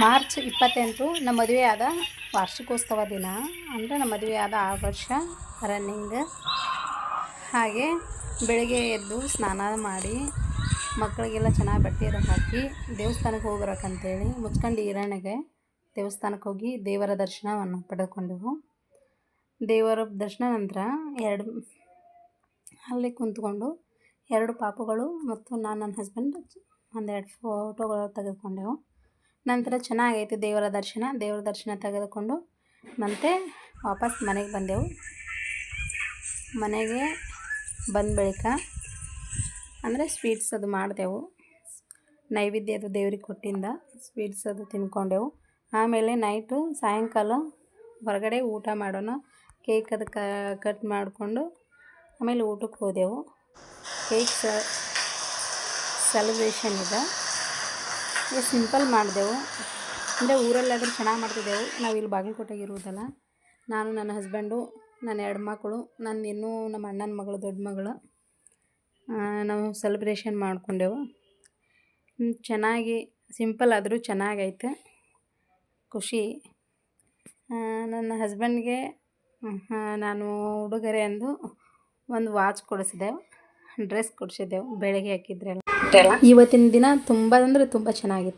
March ಇಪ್ಪತ್ತೆಂಟು ನಮ್ಮ ಮದುವೆ ಆದ ವಾರ್ಷಿಕೋತ್ಸವ ದಿನ. ಅಂದರೆ ನಮ್ಮ ಮದುವೆ ಆದ ಆ ವರ್ಷ ರನ್ನಿಂಗ್ ಹಾಗೆ ಬೆಳಗ್ಗೆ ಎದ್ದು ಸ್ನಾನ ಮಾಡಿ ಮಕ್ಕಳಿಗೆಲ್ಲ ಚೆನ್ನಾಗಿ ಬಟ್ಟೆ ಹಾಕಿ ದೇವಸ್ಥಾನಕ್ಕೆ ಹೋಗ್ಬರಕ್ಕಂತೇಳಿ ಮುಚ್ಕೊಂಡು ಈರಣ್ಣಗೆ ದೇವಸ್ಥಾನಕ್ಕೆ ಹೋಗಿ ದೇವರ ದರ್ಶನವನ್ನು ಪಡೆದುಕೊಂಡೆವು. ದೇವರ ದರ್ಶನ ನಂತರ ಎರಡು, ಅಲ್ಲಿ ಕುಂತ್ಕೊಂಡು ಎರಡು ಪಾಪುಗಳು ಮತ್ತು ನಾನು ನನ್ನ ಹಸ್ಬೆಂಡ್ ಒಂದೆರಡು ಫೋಟೋಗಳು ತೆಗೆದುಕೊಂಡೆವು. ನಂತರ ಚೆನ್ನಾಗೈತೆ ದೇವರ ದರ್ಶನ. ದೇವರ ದರ್ಶನ ತೆಗೆದುಕೊಂಡು ಮತ್ತೆ ವಾಪಸ್ ಮನೆಗೆ ಬಂದೆವು. ಮನೆಗೆ ಬಂದ ಬಳಿಕ ಅಂದರೆ ಸ್ವೀಟ್ಸ್ ಅದು ಮಾಡಿದೆವು. ನೈವೇದ್ಯ ಅದು ದೇವ್ರಿಗೆ ಕೊಟ್ಟಿಂದ ಸ್ವೀಟ್ಸ್ ಅದು ತಿನ್ಕೊಂಡೆವು. ಆಮೇಲೆ ನೈಟು ಸಾಯಂಕಾಲ ಹೊರಗಡೆ ಊಟ ಮಾಡೋಣ. ಕೇಕ್ ಅದು ಕಟ್ ಮಾಡಿಕೊಂಡು ಆಮೇಲೆ ಊಟಕ್ಕೆ ಹೋದೆವು. ಕೇಕ್ ಸೆಲೆಬ್ರೇಷನ್ ಇದೆ. ಸಿಂಪಲ್ ಮಾಡಿದೆವು. ಅಂದರೆ ಊರಲ್ಲಾದರೂ ಚೆನ್ನಾಗಿ ಮಾಡ್ತಿದ್ದೆವು. ನಾವು ಇಲ್ಲಿ ಬಾಗಲಕೋಟೆಗೆ ಇರುವುದಲ್ಲ, ನಾನು ನನ್ನ ಹಸ್ಬೆಂಡು ನನ್ನ ಎರಡು ಮಕ್ಕಳು, ನನ್ನ ಇನ್ನೂ ನಮ್ಮ ಅಣ್ಣನ ಮಗಳು, ದೊಡ್ಡ ಮಗಳು ನಾವು ಸೆಲೆಬ್ರೇಷನ್ ಮಾಡಿಕೊಂಡೆವು. ಚೆನ್ನಾಗಿ ಸಿಂಪಲ್ ಆದರೂ ಚೆನ್ನಾಗೈತೆ. ಖುಷಿ. ನನ್ನ ಹಸ್ಬೆಂಡ್ಗೆ ನಾನು ಉಡುಗೊರೆ ಅಂದು ಒಂದು ವಾಚ್ ಕೊಡಿಸಿದೆವು. ಡ್ರೆಸ್ ಕೊಡಿಸಿದ್ದೆವು ಬೆಳಗ್ಗೆ ಹಾಕಿದ್ರಲ್ಲ. ಇವತ್ತಿನ ದಿನ ತುಂಬ ಅಂದ್ರೆ ತುಂಬ ಚೆನ್ನಾಗಿತ್ತು.